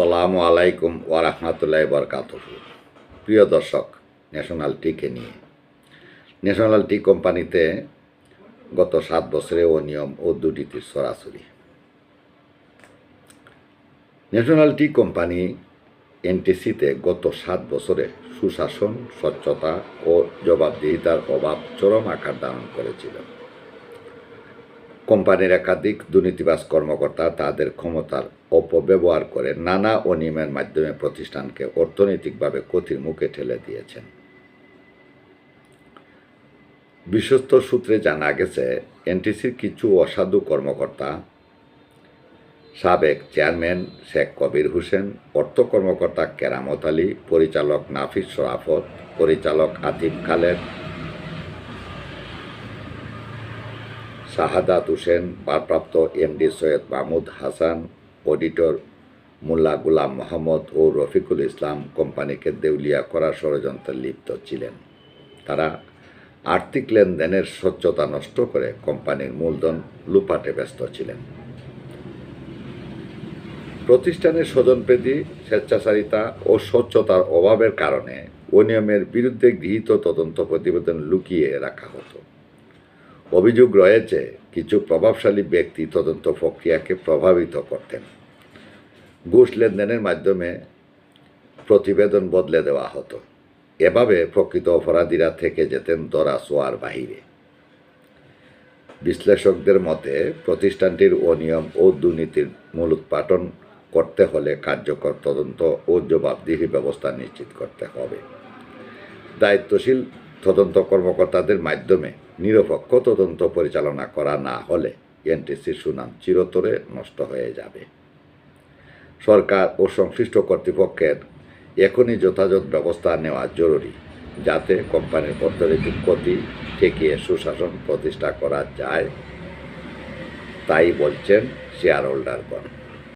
আসসালামু আলাইকুম ওরহমতুল্লাহ বরকাত প্রিয় দর্শক ন্যাশনাল টিকে নিয়ে। ন্যাশনাল টি কোম্পানিতে গত সাত বছরে ও নিয়ম ও দুর্নীতির সরাসরি। ন্যাশনাল টি কোম্পানি এনটিসিতে গত সাত বছরে সুশাসন, স্বচ্ছতা ও জবাবদিহিতার অভাব চরম আকার ধারণ করেছিল। কোম্পানির একাধিক দুর্নীতিবাজ কর্মকর্তা তাদের ক্ষমতার অপব্যবহার করে নানা অনিয়মের মাধ্যমে প্রতিষ্ঠানকে অর্থনৈতিকভাবে ক্ষতির মুখে ঠেলে দিয়েছেন। বিশ্বস্ত সূত্রে জানা গেছে, এনটিসির কিছু অসাধু কর্মকর্তা, সাবেক চেয়ারম্যান শেখ কবির হোসেন, অর্থ কর্মকর্তা কেরামত আলী, পরিচালক নাফিস শরাফত পরিচালক আতিফ খালেদ শাহাদাত হোসেন, ভারপ্রাপ্ত এমডি সৈয়দ মাহমুদ হাসান, অডিটর মোল্লা গুলাম মোহাম্মদ ও রফিকুল ইসলাম কোম্পানিকে দেউলিয়া করার ষড়যন্ত্রে লিপ্ত ছিলেন। তারা আর্থিক লেনদেনের স্বচ্ছতা নষ্ট করে কোম্পানির মূলধন লুপাটে ব্যস্ত ছিলেন। প্রতিষ্ঠানের স্বজনপ্রীতি, স্বেচ্ছাচারিতা ও স্বচ্ছতার অভাবের কারণে অনিয়মের বিরুদ্ধে গৃহীত তদন্ত প্রতিবেদন লুকিয়ে রাখা হতো। অভিযোগ রয়েছে, কিছু প্রভাবশালী ব্যক্তি তদন্ত প্রক্রিয়াকে প্রভাবিত করতেন। ঘুষ লেনদেনের মাধ্যমে প্রতিবেদন বদলে দেওয়া হতো। এভাবে প্রকৃত অপরাধীরা থেকে যেতেন দরা সোয়ার বাহিরে। বিশ্লেষকদের মতে, প্রতিষ্ঠানটির অনিয়ম ও দুর্নীতির মূল উৎপাটন করতে হলে কার্যকর তদন্ত ও জবাবদিহি ব্যবস্থা নিশ্চিত করতে হবে। দায়িত্বশীল তদন্ত কর্মকর্তাদের মাধ্যমে নিরপেক্ষ তদন্ত পরিচালনা করা না হলে এনটিসির সুনাম চিরতরে নষ্ট হয়ে যাবে। সরকার ও সংশ্লিষ্ট কর্তৃপক্ষের এখনই যথাযথ ব্যবস্থা নেওয়া জরুরি, যাতে কোম্পানির অর্থনৈতিক ক্ষতি ঠেকিয়ে সুশাসন প্রতিষ্ঠা করা যায়, তাই বলছেন শেয়ার হোল্ডারগণ